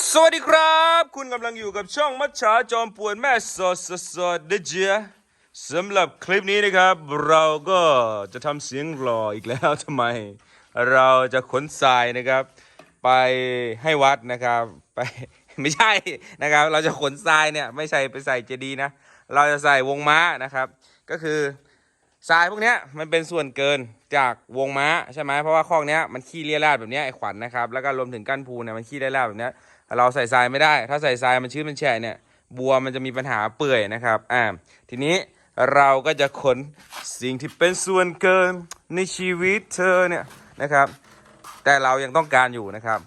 สวัสดีครับ คุณกำลังอยู่กับช่องมัชชาจอมป่วนแม่สดสดสดเดเจียสำหรับคลิปนี้นะครับ เราก็จะทำเสียงหล่ออีกแล้วทำไม เราจะขนทรายนะครับ ไปให้วัดนะครับไปไม่ใช่นะครับ เราจะขนทรายเนี่ยไม่ใช่ไปใส่เจดีย์นะ เราจะใส่วงม้านะครับ ก็คือทรายพวกเนี้ยมันเป็นส่วนเกินจากวงม้าใช่ไหมเพราะว่าคอกเนี้ยมันขี้เลียราดแบบเนี้ยไอ้ขวัญนะครับแล้วก็รวมถึงก้านภูเนี่ยมันขี้เลียราดแบบเนี้ย เราใส่ทรายไม่ได้ ถ้าใส่ทรายมันชื้นมันแฉะเนี่ยบัวมันจะมีปัญหาเปื่อยนะครับอ่าทีนี้เราก็จะขนสิ่งที่เป็นส่วนเกินในชีวิตเธอเนี่ยนะครับ แต่เรายังต้องการอยู่นะครับ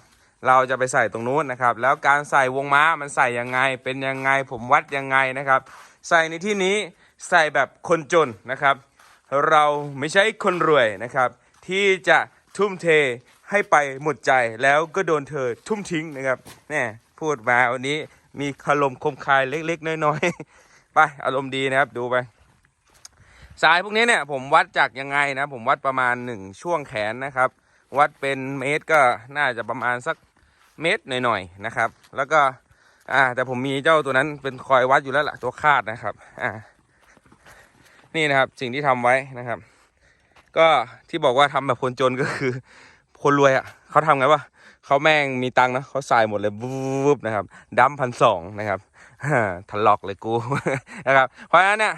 เราจะไปใส่ตรงนู้นนะครับ แล้วการใส่วงม้ามันใส่ยังไง เป็นยังไงผมวัดยังไงนะครับ ใส่ในที่นี้ใส่แบบคนจนนะครับ เราไม่ใช่คนรวยนะครับ ที่จะทุ่มเท ให้ไปหมดใจแล้วก็โดนเธอทุ่มทิ้งนะครับแน่พูดมาวันนี้มีคารมคมคายเล็กๆน้อยๆไปอารมณ์ดีนะครับดูไปสายพวกนี้เนี่ยผมวัดจากยังไงนะ ผมวัดประมาณหนึ่งช่วงแขนนะครับ วัดเป็นเมตรก็น่าจะประมาณสักเมตรหน่อยๆนะครับ แล้วก็อ่าแต่ผมมีเจ้าตัวนั้นเป็นคอยวัดอยู่แล้วล่ะตัวคาดนะครับอ่านี่นะครับสิ่งที่ทำไว้นะครับ ก็ที่บอกว่าทำแบบคนจนก็คือ คนรวยอะเขาทำไงวะเขาแม่งมีตังค์นะเขาใส่หมดเลยวุบนะครับดัมพันสองนะครับทะลอกเลยกูนะครับเพราะฉะนั้นเนี่ย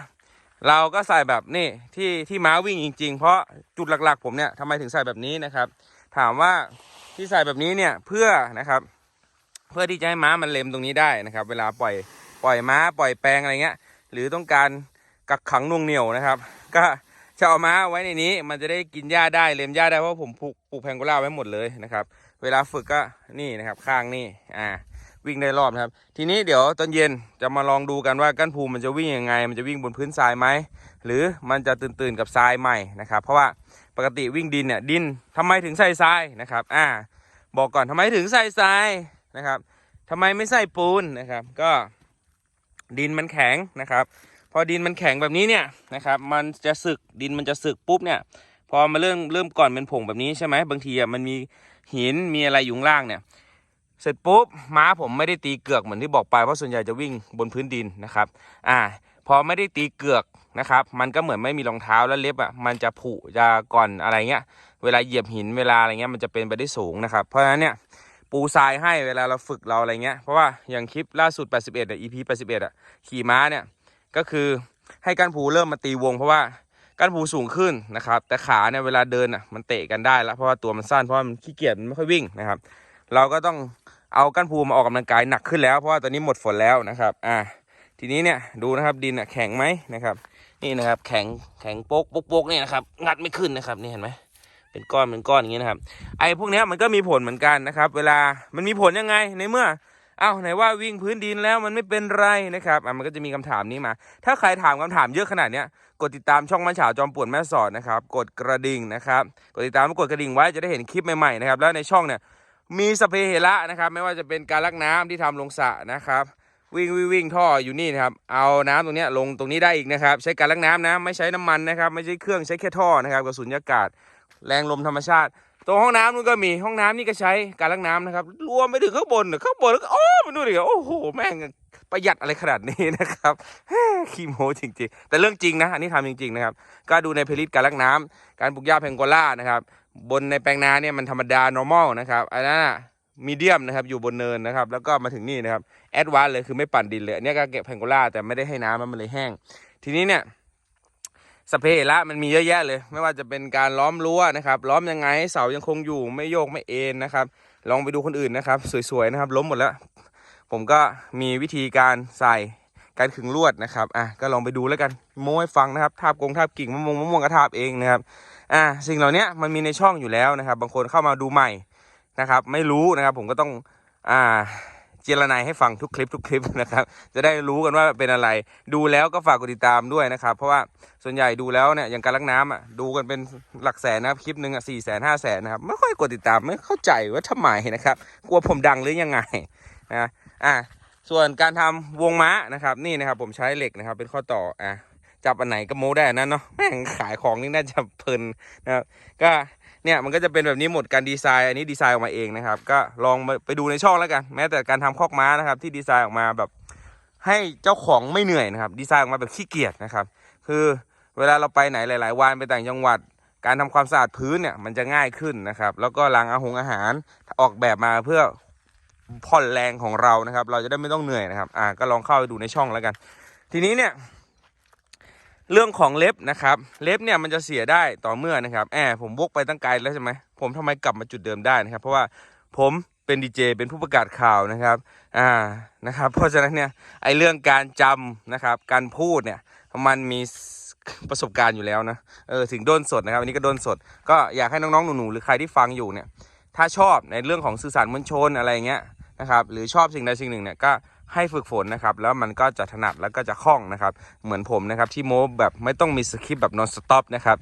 เราก็ใส่แบบนี่ที่ที่ม้าวิ่งจริง ๆ เพราะจุดหลักๆ ผมเนี่ยทำไมถึงใส่แบบนี้นะครับ ถามว่าที่ใส่แบบนี้เนี่ยเพื่อนะครับ เพื่อที่จะให้ม้ามันเล็มตรงนี้ได้นะครับ เวลาปล่อยปล่อยม้าปล่อยแปลงอะไรเงี้ย หรือต้องการกักขังน่วงเหนียวนะครับ ก็ จะเอาม้าไว้ในนี้ มันจะได้กินหญ้าได้เล็มหญ้าได้เพราะผมปลูกปลูกแพงโกล่าไว้หมดเลยนะครับ เวลาฝึกก็นี่นะครับข้างนี่อ่าวิ่งได้รอบนะครับ ทีนี้เดี๋ยวตอนเย็นจะมาลองดูกันว่าก้านภูมันจะวิ่งยังไง มันจะวิ่งบนพื้นทรายไหมหรือมันจะตื่นตื่นๆกับทรายใหม่นะครับ เพราะว่าปกติวิ่งดินเนี่ยดินทำไมถึงใส่ทรายนะครับ อ่า บอกก่อนทำไมถึงใส่ทรายนะครับทำไมไม่ใส่ปูนนะครับ ก็ดินมันแข็งนะครับ พอดินมันแข็งแบบนี้เนี่ยนะครับมันจะสึกดินมันจะสึกปุ๊บเนี่ยพอมาเริ่มเริ่มก่อนเป็นผงแบบนี้ใช่ไหมบางทีอะมันมีหินมีอะไรอยู่ข้างล่างเนี่ยเสร็จปุ๊บม้าผมไม่ได้ตีเกือกเหมือนที่บอกไปเพราะส่วนใหญ่จะวิ่งบนพื้นดินนะครับอ่าพอไม่ได้ตีเกือกนะครับมันก็เหมือนไม่มีรองเท้าแล้วเล็บอะมันจะผุจะก่อนอะไรเงี้ยเวลาเหยียบหินเวลาอะไรเงี้ยมันจะเป็นไปได้สูงนะครับเพราะฉะนั้นเนี่ยปูทรายให้เวลาเราฝึกเราอะไรเงี้ยเพราะว่าอย่างคลิปล่าสุด 81อะ EP 81อะขี่ม้าเนี่ย ก็คือให้ก้านผูเริ่มมาตีวง เพราะว่าก้านผูสูงขึ้นนะครับ แต่ขาเนี่ยเวลาเดินอะมันเตะกันได้แล้วเพราะว่าตัวมันสั้นเพราะมันขี้เกียจมันไม่ค่อยวิ่งนะครับ เราก็ต้องเอาก้านผูมาออกกำลังกายหนักขึ้นแล้วเพราะว่าตอนนี้หมดฝนแล้วนะครับอ่าทีนี้เนี่ยดูนะครับดินอะแข็งไหมนะครับ นี่นะครับแข็งแข็งโป๊กโป๊กโป๊กนี่ยนะครับงัดไม่ขึ้นนะครับนี่เห็นไหมเป็นก้อนเป็นก้อนอย่างนี้นะครับ ไอ้พวกเนี้ยมันก็มีผลเหมือนกันนะครับ เวลามันมีผลยังไงในเมื่อ อ้าวไหนว่าวิ่งพื้นดินแล้วมันไม่เป็นไรนะครับอะมันก็จะมีคำถามนี้มา ถ้าใครถามคำถามเยอะขนาดเนี้ยกดติดตามช่องมันฉาวจอมปวนแม่สอดนะครับ กดกระดิ่งนะครับ กดติดตามกดกระดิ่งไว้จะได้เห็นคลิปใหม่ๆนะครับ แล้วในช่องเนี่ยมีสเปเหระนะครับ ไม่ว่าจะเป็นการลักน้ำที่ทำลงสระนะครับ วิ่งวิ่งวิ่งท่ออยู่นี่นะครับ เอาน้ำตรงนี้ลงตรงนี้ได้อีกนะครับ ใช้การลักน้ำนะ ไม่ใช้น้ำมันนะครับ ไม่ใช่เครื่องใช้แค่ท่อนะครับกระสุนยากาศ แรงลมธรรมชาติ ตรงห้องน้ำนู่นก็มีห้องน้ำนี่ก็ใช้การล้างน้ำนะครับ รวมไปถึงข้างบนข้างบนแล้วก็โอ้มันดูดิโอ้โหแม่งประหยัดอะไรขนาดนี้นะครับฮ่ขี้โม้จริงๆ แต่เรื่องจริงนะอันนี้ทำจริงๆนะครับก็ดูในเพลิตการล้างน้ำการปลูกหญ้าแพงโกล่านะครับ บนในแปลงนาเนี่ยมันธรรมดา normal นะครับอันนั้นมีเดียมนะครับอยู่บนเนินนะครับ แล้วก็มาถึงนี่นะครับแอดวานเลยคือไม่ปั่นดินเลยอันนี้ก็เก็บแพงโกล่าแต่ไม่ได้ให้น้ำมันเลยแห้ง ทีนี้เนี่ย สเปเหระมันมีเยอะแยะเลย ไม่ว่าจะเป็นการล้อมรั้วนะครับล้อมยังไงให้เสายังคงอยู่ไม่โยกไม่เอ็นนะครับ ลองไปดูคนอื่นนะครับ สวยๆนะครับ ล้มหมดแล้ว ผมก็มีวิธีการใส่การขึงลวดนะครับอะก็ลองไปดูแล้วกันโม้ให้ฟังนะครับทาบกงทาบกิ่งมะม่วงมะม่วงก็ทาบเองนะครับอะสิ่งเหล่านี้มันมีในช่องอยู่แล้วนะครับ บางคนเข้ามาดูใหม่นะครับ ไม่รู้นะครับ ผมก็ต้องอ่า เจรนายให้ฟังทุกคลิปทุกคลิปนะครับ จะได้รู้กันว่าเป็นอะไร ดูแล้วก็ฝากกดติดตามด้วยนะครับ เพราะว่าส่วนใหญ่ดูแล้วเนี่ยอย่างการลักน้ำอะดูกันเป็นหลักแสนนะครับคลิปหนึ่งอะสี่แสนห้าแสนนะครับไม่ค่อยกดติดตามไม่เข้าใจว่าทำไมนะครับ กลัวผมดังหรือยังไงนะอะส่วนการทำวงม้านะครับนี่นะครับผมใช้เหล็กนะครับ เป็นข้อต่ออะจับอันไหนก็โม้ได้นนั้นเนาะแม่งขายของนี่น่าจะเพลินนะครับก็ เนี่ยมันก็จะเป็นแบบนี้หมดการดีไซน์อันนี้ดีไซน์ออกมาเองนะครับ ก็ลองไปดูในช่องแล้วกัน แม้แต่การทำคอกม้านะครับ ที่ดีไซน์ออกมาแบบให้เจ้าของไม่เหนื่อยนะครับ ดีไซน์ออกมาแบบขี้เกียจนะครับ คือเวลาเราไปไหนหลาย ๆ วันไปต่างจังหวัด การทำความสะอาดพื้นเนี่ยมันจะง่ายขึ้นนะครับ แล้วก็ล้างอาหงอาหารออกแบบมาเพื่อผ่อนแรงของเรานะครับ เราจะได้ไม่ต้องเหนื่อยนะครับ อ่าก็ลองเข้าไปดูในช่องแล้วกัน ทีนี้เนี่ย เรื่องของเล็บนะครับเล็บเนี่ยมันจะเสียได้ต่อเมื่อนะครับแอบผมวกไปตั้งไกลแล้วใช่ไหมผมทำไมกลับมาจุดเดิมได้นะครับ เพราะว่าผมเป็นดีเจเป็นผู้ประกาศข่าวนะครับอ่านะครับเพราะฉะนั้นเนี่ยไอเรื่องการจำนะครับการพูดเนี่ยมันมีประสบการณ์อยู่แล้วนะเออถึงโดนสดนะครับอันนี้ก็โดนสด ก็อยากให้น้องๆหนูๆหรือใครที่ฟังอยู่เนี่ยถ้าชอบในเรื่องของสื่อสารมวลชนอะไรเงี้ยนะครับหรือชอบสิ่งใดสิ่งหนึ่งเนี่ยก็ ให้ฝึกฝนนะครับ แล้วมันก็จะถนัดแล้วก็จะคล่องนะครับ เหมือนผมนะครับที่โม้แบบไม่ต้องมีสคริปต์แบบ non stop นะครับ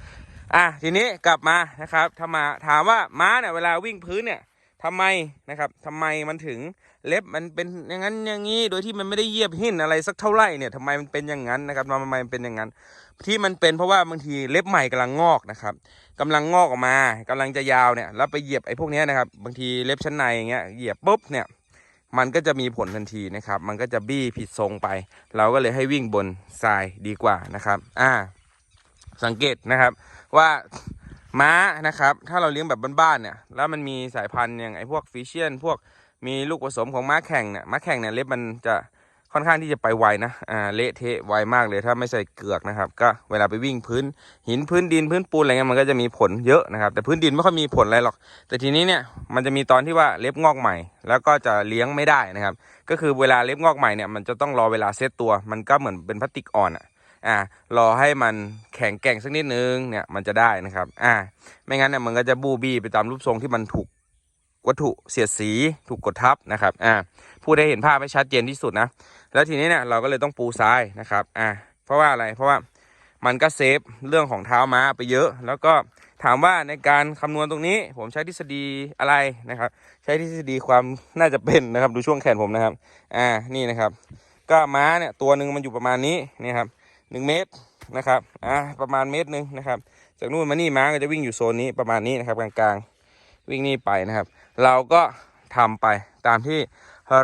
อะทีนี้กลับมานะครับถ้ามาถามว่าม้าเนี่ยเวลาวิ่งพื้นเนี่ยทำไมนะครับทำไมมันถึงเล็บมันเป็นอย่างนั้นอย่างนี้ โดยที่มันไม่ได้เหยียบหินอะไรสักเท่าไหร่เนี่ยทำไมมันเป็นอย่างนั้นนะครับทำไมมันเป็นอย่างนั้น ที่มันเป็นเพราะว่าบางทีเล็บใหม่กำลังงอกนะครับกำลังงอกออกมากำลังจะยาวเนี่ยแล้วไปเหยียบไอ้พวกนี้นะครับบางทีเล็บชั้นในอย่างเงี้ยเหยียบปุ๊บเนี่ย มันก็จะมีผลทันทีนะครับ มันก็จะบี้ผิดทรงไป เราก็เลยให้วิ่งบนทรายดีกว่านะครับ อ่า สังเกตนะครับว่าม้านะครับ ถ้าเราเลี้ยงแบบบ้านๆเนี่ย แล้วมันมีสายพันธุ์อย่างไอ้พวกฟิเชียน พวกมีลูกผสมของม้าแข่งเนี่ย ม้าแข่งเนี่ยเล็บมันจะ ค่อนข้างที่จะไปไวนะอ่าเละเทะไวมากเลยถ้าไม่ใส่เกือกนะครับ ก็เวลาไปวิ่งพื้นหินพื้นดินพื้นปูนอะไรเงี้ยมันก็จะมีผลเยอะนะครับ แต่พื้นดินไม่ค่อยมีผลอะไรหรอก แต่ทีนี้เนี่ยมันจะมีตอนที่ว่าเล็บงอกใหม่ แล้วก็จะเลี้ยงไม่ได้นะครับ ก็คือเวลาเล็บงอกใหม่เนี่ยมันจะต้องรอเวลาเซตตัว มันก็เหมือนเป็นพลาสติกอ่อนอะอ่ารอให้มันแข็งแกร่งสักนิดนึงเนี่ยมันจะได้นะครับอ่าไม่งั้นเนี่ยมันก็จะบูบี้ไปตามรูปทรงที่มันถูกวัตถุเสียดสีถูกกดทับนะครับอ่า พูดให้เห็นภาพให้ชัดเจนที่สุดนะ แล้วทีนี้เนี่ยเราก็เลยต้องปูทรายนะครับ อ่าเพราะว่าอะไร เพราะว่ามันก็เซฟเรื่องของเท้าม้าไปเยอะ แล้วก็ถามว่าในการคำนวณตรงนี้ ผมใช้ทฤษฎีอะไรนะครับ ใช้ทฤษฎีความน่าจะเป็นนะครับ ดูช่วงแขนผมนะครับ อ่า นี่นะครับ ก็ม้าเนี่ยตัวหนึ่งมันอยู่ประมาณนี้นี่ครับหนึ่งเมตรนะครับ อ่า ประมาณเมตรหนึ่งนะครับ จากนู่นมานี่ม้าก็จะวิ่งอยู่โซนนี้ประมาณนี้นะครับกลางๆ วิ่งนี่ไปนะครับ เราก็ทำไปตามที่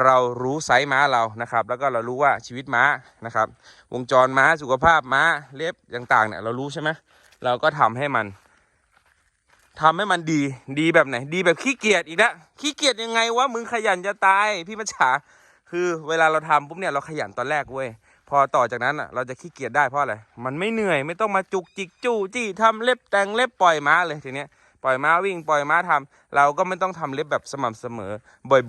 เรารู้ไซส์ม้าเรานะครับ แล้วก็เรารู้ว่าชีวิตม้านะครับ วงจรม้าสุขภาพม้าเล็บต่างๆเนี่ยเรารู้ใช่ไหมเราก็ทำให้มันทำให้มันดีดีแบบไหน ดีแบบขี้เกียจอีกแล้วขี้เกียจยังไงวะมึงขยันจะตายพี่มัจฉาคือเวลาเราทำปุ๊บเนี่ยเราขยันตอนแรกเว้ยพอต่อจากนั้นอะเราจะขี้เกียจได้เพราะอะไร มันไม่เหนื่อยไม่ต้องมาจุกจิกจู้จี้ทำเล็บแต่งเล็บปล่อยม้าเลยทีเนี้ย ปล่อยม้าวิ่ง ปล่อยม้าทำเราก็ไม่ต้องทำเล็บแบบสม่ำเสมอ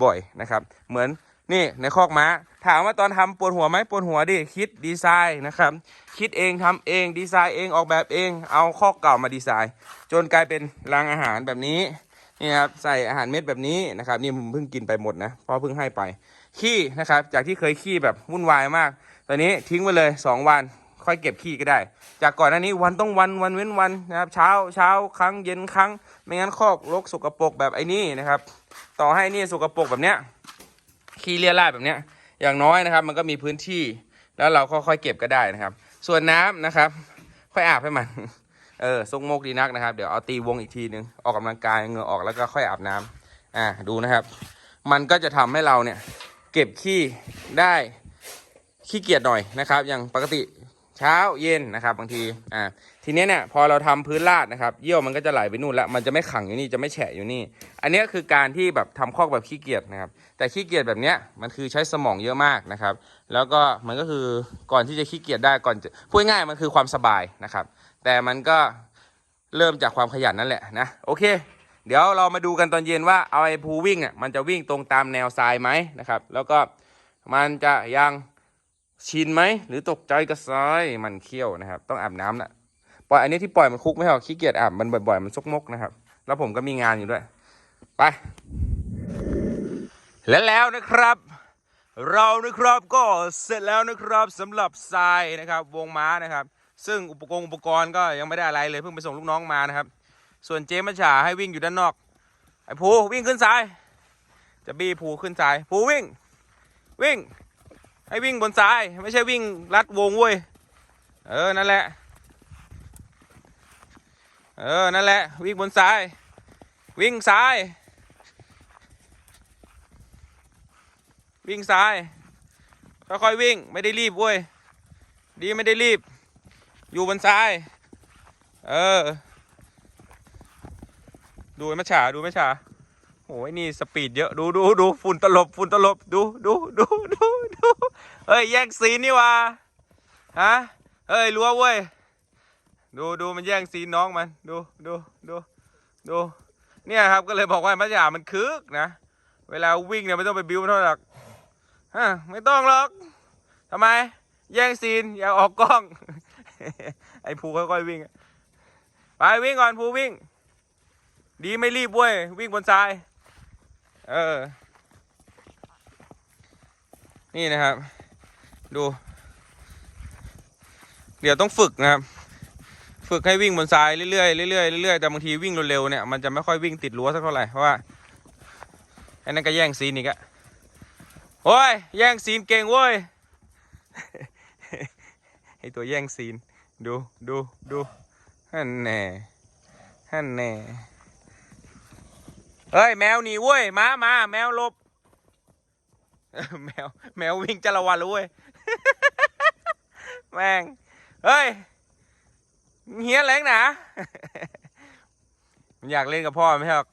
บ่อยๆนะครับ เหมือนนี่ในคอกม้า ถามว่าตอนทำปวดหัวไหมปวดหัวดิคิดดีไซน์นะครับ คิดเองทำเองดีไซน์เองออกแบบเอง เอาคอกเก่ามาดีไซน์ จนกลายเป็นรางอาหารแบบนี้นี่ครับใส่อาหารเม็ดแบบนี้นะครับนี่ผมเพิ่งกินไปหมดนะเพราะเพิ่งให้ไปขี้นะครับ จากที่เคยขี้แบบวุ่นวายมาก ตอนนี้ทิ้งไปเลย 2 วัน ค่อยเก็บขี้ก็ได้ จากก่อนหน้านี้วันต้องวันวันเว้นวันนะครับ เช้าเช้าครั้งเย็นครั้ง ไม่งั้นคอกรกสกปรกแบบไอ้นี่นะครับ ต่อให้นี่สกปรกแบบเนี้ยขี้เลียราดแบบเนี้ยอย่างน้อยนะครับ มันก็มีพื้นที่แล้วเราค่อยเก็บก็ได้นะครับ ส่วนน้ำนะครับ ค่อยอาบให้มันเออทรงโมกดีนักนะครับ เดี๋ยวเอาตีวงอีกทีนึงออกกำลังกายเงือออกแล้วก็ค่อยอาบน้ำอ่าดูนะครับ มันก็จะทำให้เราเนี่ยเก็บขี้ได้ขี้เกียจหน่อยนะครับ อย่างปกติ ช้าเย็นนะครับบางทีอ่าทีเนี้ยเนี่ยพอเราทำพื้นลาดนะครับเยี่ยวมันก็จะไหลไปนู่นแล้วมันจะไม่ขังอยู่นี่จะไม่แฉะอยู่นี่ อันเนี้ยคือการที่แบบทำคอกแบบขี้เกียจนะครับ แต่ขี้เกียจแบบเนี้ยมันคือใช้สมองเยอะมากนะครับ แล้วก็มันก็คือก่อนที่จะขี้เกียจได้ก่อนจะพูดง่ายมันคือความสบายนะครับ แต่มันก็เริ่มจากความขยันนั่นแหละนะโอเคเดี๋ยวเรามาดูกันตอนเย็นว่าเอาไอ้ภูวิ่งอะมันจะวิ่งตรงตามแนวทรายไหมนะครับ แล้วก็มันจะยัง ชินไหมหรือตกใจกับทรายมันเคี้ยวนะครับ ต้องอาบน้ำนะปล่อยอันนี้ที่ปล่อยมันคุกไม่หรอกขี้เกียจอาบมันบ่อยๆ มันซกมกนะครับ แล้วผมก็มีงานอยู่ด้วย ไป และแล้วนะครับ เรานะครับก็เสร็จแล้วนะครับสำหรับทรายนะครับวงม้านะครับ ซึ่งอุปกรณ์อุปกรณ์ก็ยังไม่ได้อะไรเลยเพิ่งไปส่งลูกน้องมานะครับ ส่วนเจมัชชาให้วิ่งอยู่ด้านนอกไอ้ภูวิ่งขึ้นซ้าย จะบี้ภูขึ้นซ้ายภูวิ่ง วิ่ง ให้วิ่งบนซ้าย ไม่ใช่วิ่งลัดวงเว้ย เออ นั่นแหละ เออ นั่นแหละ วิ่งบนซ้าย วิ่งซ้าย วิ่งซ้าย ค่อยๆวิ่ง ไม่ได้รีบเว้ย ดีไม่ได้รีบ อยู่บนซ้าย เออ ดูไม่ฉาดูไม่ฉา โอ้ยนี่สปีดเยอะดูดูดูฝุ่นตลบฝุ่นตลบดูดูดูดูดูเฮ้ยแย่งซีนนี่วะฮะเฮ้ยรั้วเว้ยดูดูมันแย่งซีนน้องมันดูดูดูดูเนี่ยครับก็เลยบอกว่ามัจยามันคึกนะ เวลาวิ่งเนี่ยไม่ต้องไปบิ้วเท่าหร่หรอกฮะไม่ต้องหรอกทำไม แย่งซีนอย่าออกกล้อง ไอ้ภูค่อยๆวิ่งไปวิ่งก่อนภูวิ่ง ดีไม่รีบเว้ยวิ่งบนทราย เออ นี่นะครับ ดู เดี๋ยวต้องฝึกนะครับ ฝึกให้วิ่งบนทรายเรื่อยๆเรื่อยๆเรื่อยๆแต่บางทีวิ่งเร็วๆเนี่ยมันจะไม่ค่อยวิ่งติดรั้วสักเท่าไหร่เพราะว่าไอ้นั่นก็แย่งซีนอีกอะโอ้ยแย่งซีนเก่งเว้ยไอตัวแย่งซีน ดูดูดูฮันแน่ฮันแน่ เฮ้ยแมวหนีเว้ยมามาแมวหลบแมวแมววิ่งจะระวันเลยเว้ยแม่งเฮ้ยเฮียแรงนะมันอยากเล่นกับพ่อไม่ใช่หรอก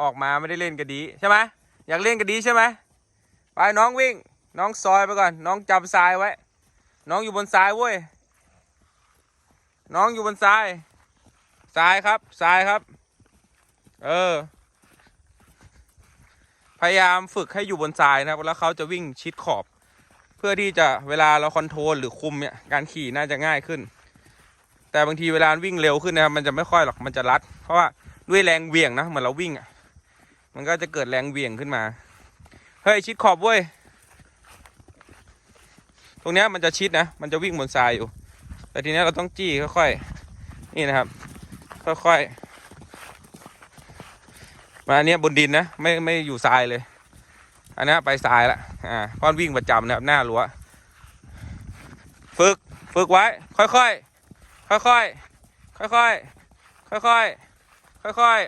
ออกมาไม่ได้เล่นกับดีใช่ไหมอยากเล่นกับดีใช่ไหมไปน้องวิ่ง น้องซอยไปก่อน น้องจำทรายไว้ น้องอยู่บนทรายเว้ยน้องอยู่บนทรายทรายครับทรายครับ เออ พยายามฝึกให้อยู่บนทรายนะครับแล้วเขาจะวิ่งชิดขอบ เพื่อที่จะเวลาเราคอนโทรลหรือคุมเนี่ยการขี่น่าจะง่ายขึ้น แต่บางทีเวลาวิ่งเร็วขึ้นนะครับมันจะไม่ค่อยหรอกมันจะรัด เพราะว่าด้วยแรงเหวี่ยงนะเหมือนเราวิ่งอะมันก็จะเกิดแรงเหวี่ยงขึ้นมาเฮ้ยชิดขอบเว้ยตรงเนี้ยมันจะชิดนะ มันจะวิ่งบนทรายอยู่ แต่ทีเนี้ยเราต้องจี้ค่อยๆ นี่นะครับ ค่อยๆ มาอันนี้บนดินนะไม่ไม่อยู่ทรายเลย อันนี้ไปทรายละอ่าพ่อนวิ่งประจำนะครับหน้ารั้วฝึกฝึกไว้ ค่อยค่อยค่อยๆค่อยๆค่อยๆค่อยค่อย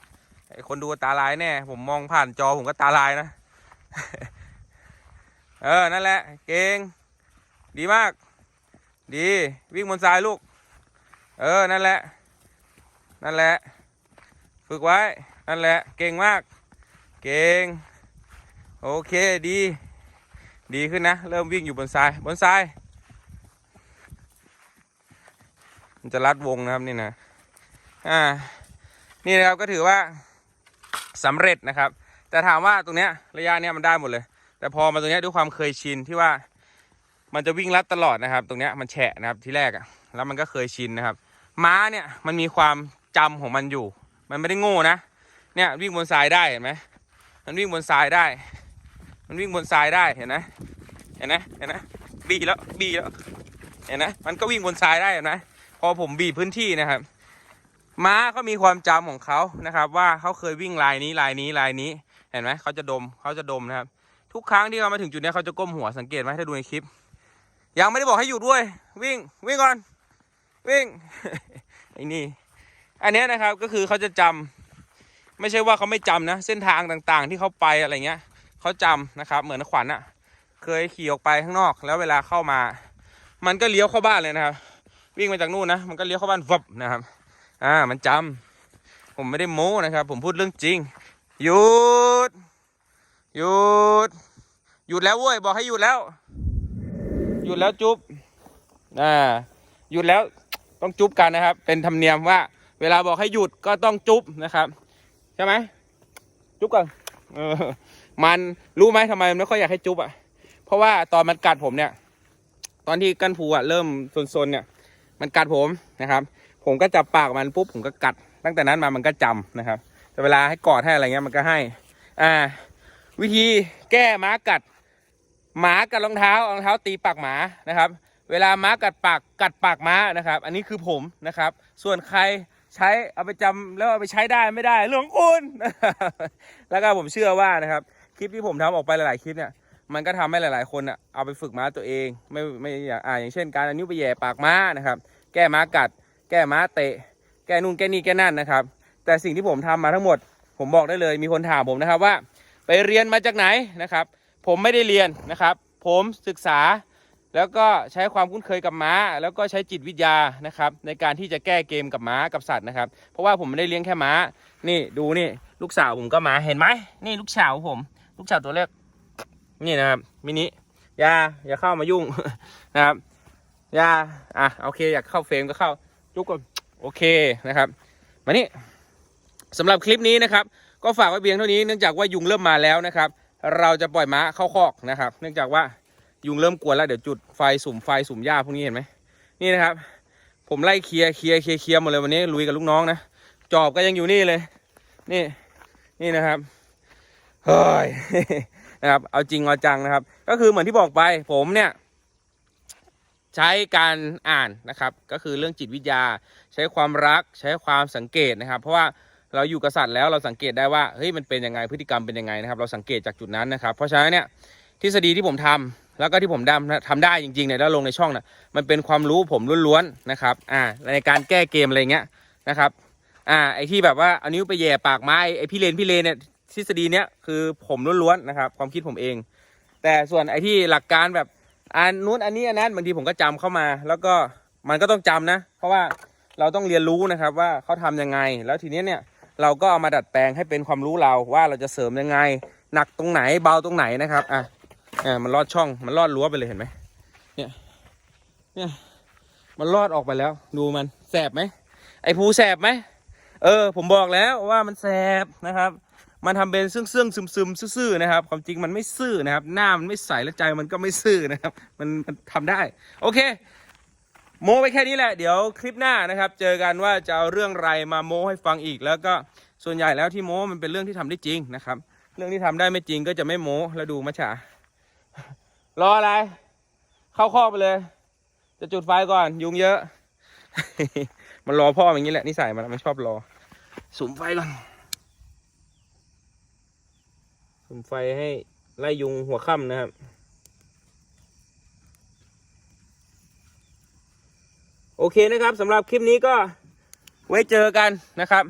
ๆไอคนดูตาลายแน่ผมมองผ่านจอผมก็ตาลายนะ เออนั่นแหละ เก่งดีมาก ดีวิ่งบนทรายลูก เออนั่นแหละ นั่นแหละ ฝึกไว้ นั่นแหละ เก่งมาก เก่ง โอเคดี ดีขึ้นนะ เริ่มวิ่งอยู่บนทราย บนทราย มันจะรัดวงนะครับนี่นะ อ่า นี่นะครับก็ถือว่าสำเร็จนะครับ แต่ถามว่าตรงเนี้ยระยะเนี้ยมันได้หมดเลย แต่พอมาตรงเนี้ยด้วยความเคยชินที่ว่ามันจะวิ่งลัดตลอดนะครับ ตรงเนี้ยมันแฉะนะครับที่แรกอะ่ะแล้วมันก็เคยชินนะครับ ม้าเนี่ยมันมีความจำของมันอยู่ มันไม่ได้โง่นะ เนี่ยวิ่งบนทรายได้เห็นไหมมันวิ่งบนทรายได้ มันวิ่งบนทรายได้เห็นไหมเห็นไหมเห็นไหมบีแล้วบีแล้วเห็นไหมมันก็วิ่งบนทรายได้เห็นไหมพอผมบีพื้นที่นะครับม้าเขามีความจำของเขานะครับ ว่าเขาเคยวิ่งลายนี้ลายนี้ลายนี้ เห็นไหมเขาจะดมเขาจะดมนะครับ ทุกครั้งที่เขามาถึงจุดนี้เขาจะก้มหัวสังเกตไหมถ้าดูในคลิป ยังไม่ได้บอกให้หยุดด้วย วิ่งวิ่งก่อน วิ่งไอ้นี่อันนี้นะครับก็คือเขาจะจำ ไม่ใช่ว่าเขาไม่จำนะ เส้นทางต่างๆ ที่เขาไปอะไรเงี้ยเขาจำนะครับเหมือนขวัญอะเคยขี่ออกไปข้างนอก แล้วเวลาเข้ามา มันก็เลี้ยวเข้าบ้านเลยนะครับ วิ่งมาจากนู่นนะมันก็เลี้ยวเข้าบ้านวับนะครับอ่ามันจำผมไม่ได้โม้นะครับ ผมพูดเรื่องจริงหยุดหยุดหยุดแล้วเว้ยบอกให้หยุดแล้วหยุดแล้วจุ๊บอ่าหยุดแล้วต้องจุ๊บกันนะครับ เป็นธรรมเนียมว่า เวลาบอกให้หยุดก็ต้องจุ๊บนะครับ ช่ไหมจุ๊บก่อนเออ มันรู้ไหมทำไมมันไม่ค่อยอยากให้จุ๊บอะ เพราะว่าตอนมันกัดผมเนี่ย ตอนที่กันผูอะเริ่มซนๆเนี่ย มันกัดผมนะครับ ผมก็จับปากมันปุ๊บผมก็กัด ตั้งแต่นั้นมามันก็จำนะครับ แต่เวลาให้กอดให้อะไรเงี้ยมันก็ให้ อ่า วิธีแก้ม้ากัด หมากัดรองเท้ารองเท้าตีปากหมานะครับ เวลาม้ากัดปากกัดปากม้านะครับ อันนี้คือผมนะครับ ส่วนใคร ใช้เอาไปจำแล้วเอาไปใช้ได้ไม่ได้เรื่ององคุณแล้วก็ผมเชื่อว่านะครับ คลิปที่ผมทำออกไปหลายๆคลิปเนี่ยมันก็ทำให้หลาย ๆ คนอะเอาไปฝึกม้าตัวเอง ไม่ไม่อย่างอ่าอย่างเช่น การอนิ้วไปแย่ปากม้านะครับ แก้ม้ากัด แก้ม้าเตะ แก้นู่นแก้นี่แก้นั่นนะครับ แต่สิ่งที่ผมทำมาทั้งหมด ผมบอกได้เลยมีคนถามผมนะครับว่า ไปเรียนมาจากไหนนะครับ ผมไม่ได้เรียนนะครับ ผมศึกษา แล้วก็ใช้ความคุ้นเคยกับม้า แล้วก็ใช้จิตวิทยานะครับในการที่จะแก้เกมกับม้ากับสัตว์นะครับ เพราะว่าผมไม่ได้เลี้ยงแค่ม้า นี่ดูนี่ลูกสาวผมก็มาเห็นไหมนี่ลูกสาวผม ลูกสาวตัวเล็กนี่นะครับมินิอย่าอย่าเข้ามายุ่งนะครับอย่าอะโอเคอยากเข้าเฟรมก็เข้าจุกก่อนโอเคนะครับมานี่สำหรับคลิปนี้นะครับ ก็ฝากไว้เพียงเท่านี้เนื่องจากว่ายุงเริ่มมาแล้วนะครับ เราจะปล่อยม้าเข้าคอกนะครับ เนื่องจากว่า ยุงเริ่มกวนแล้วเดี๋ยวจุดไฟสุ่มไฟสุ่มหญ้าพวกนี้เห็นไหมนี่นะครับ ผมไล่เคลียร์เคลียร์เคลียร์เคลียร์หมดเลยวันนี้ลุยกับลูกน้องนะจอบก็ยังอยู่นี่เลย นี่นี่นะครับเฮ้ยนะครับเอาจริงเอาจังนะครับ ก็คือเหมือนที่บอกไป ผมเนี่ยใช้การอ่านนะครับก็คือเรื่องจิตวิทยา ใช้ความรักใช้ความสังเกตนะครับ เพราะว่าเราอยู่กับสัตว์แล้วเราสังเกตได้ว่าเฮ้ยมันเป็นยังไงพฤติกรรมเป็นยังไงนะครับ เราสังเกตจากจุดนั้นนะครับ เพราะฉะนั้นเนี่ยทฤษฎีที่ผมทำ แล้วก็ที่ผมดำทำได้จริงๆเนี่ยแล้วลงในช่องน่ะมันเป็นความรู้ผมล้วนๆนะครับอ่าในการแก้เกมอะไรเงี้ยนะครับอ่าไอที่แบบว่าเอานิ้วไปแย่ปากไม้ไอพี่เลนพี่เลนเนี่ยทฤษฎีเนี้ยคือผมล้วนๆนะครับความคิดผมเอง แต่ส่วนไอที่หลักการแบบอันนู้นอันนี้อันนั้นบางทีผมก็จำเข้ามา แล้วก็มันก็ต้องจำนะ เพราะว่าเราต้องเรียนรู้นะครับว่าเขาทำยังไง แล้วทีนี้เนี่ยเราก็เอามาดัดแปลงให้เป็นความรู้เราว่าเราจะเสริมยังไง หนักตรงไหนเบาตรงไหนนะครับอะ อะมันลอดช่องมันลอดรั้วไปเลยเห็นไหมเนี่ยเนี่ยมันลอดออกไปแล้ว ดูมันแสบไหมไอ้ภูแสบไหมเออ ผมบอกแล้วว่ามันแสบนะครับ มันทำเป็นซึ่งซึ่งซึมซึมซื่อๆนะครับ ความจริงมันไม่ซื่อนะครับ หน้ามันไม่ใสและใจมันก็ไม่ซื่อนะครับ มันมันทำได้ โอเค โม้ไปแค่นี้แหละ เดี๋ยวคลิปหน้านะครับ เจอกันว่าจะเอาเรื่องไรมาโม้ให้ฟังอีก แล้วก็ส่วนใหญ่แล้วที่โม้มันเป็นเรื่องที่ทำได้จริงนะครับ เรื่องที่ทำได้ไม่จริงก็จะไม่โม้แล้วดูมัชชา รออะไร เข้าข้อกไปเลย จะจุดไฟก่อน ยุงเยอะ มันรอพ่ออย่างนี้แหละนิสัยมันมันชอบรอ สุมไฟก่อนสุมไฟให้ไล่ยุงหัวค่ำนะครับโอเคนะครับสำหรับคลิปนี้ก็ไว้เจอกันนะครับ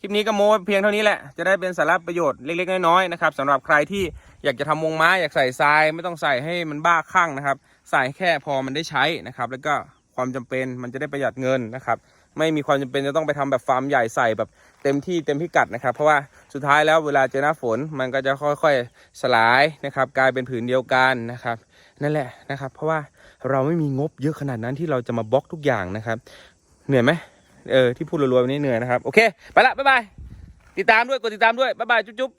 คลิปนี้ก็โม้เพียงเท่านี้แหละ จะได้เป็นสาระประโยชน์เล็ก ๆ น้อยๆนะครับสำหรับใครที่ อยากจะทำวงไม้อยากใส่ทรายไม่ต้องใส่ให้มันบ้าคลั่งนะครับ ใส่แค่พอมันได้ใช้นะครับ แล้วก็ความจำเป็นมันจะได้ประหยัดเงินนะครับไม่มีความจำเป็นจะต้องไปทำแบบฟาร์มใหญ่ใส่แบบเต็มที่เต็มพิกัดนะครับ เพราะว่าสุดท้ายแล้วเวลาเจอหน้าฝนมันก็จะค่อยๆสลายนะครับ กลายเป็นผืนเดียวกันนะครับ นั่นแหละนะครับ เพราะว่าเราไม่มีงบเยอะขนาดนั้นที่เราจะมาบล็อกทุกอย่างนะครับ เหนื่อยไหมเออที่พูดรัวๆวันนี้เหนื่อยนะครับ โอเค ไปละบ๊ายบายติดตามด้วยกดติดตามด้วยบ๊ายบายจุ๊บ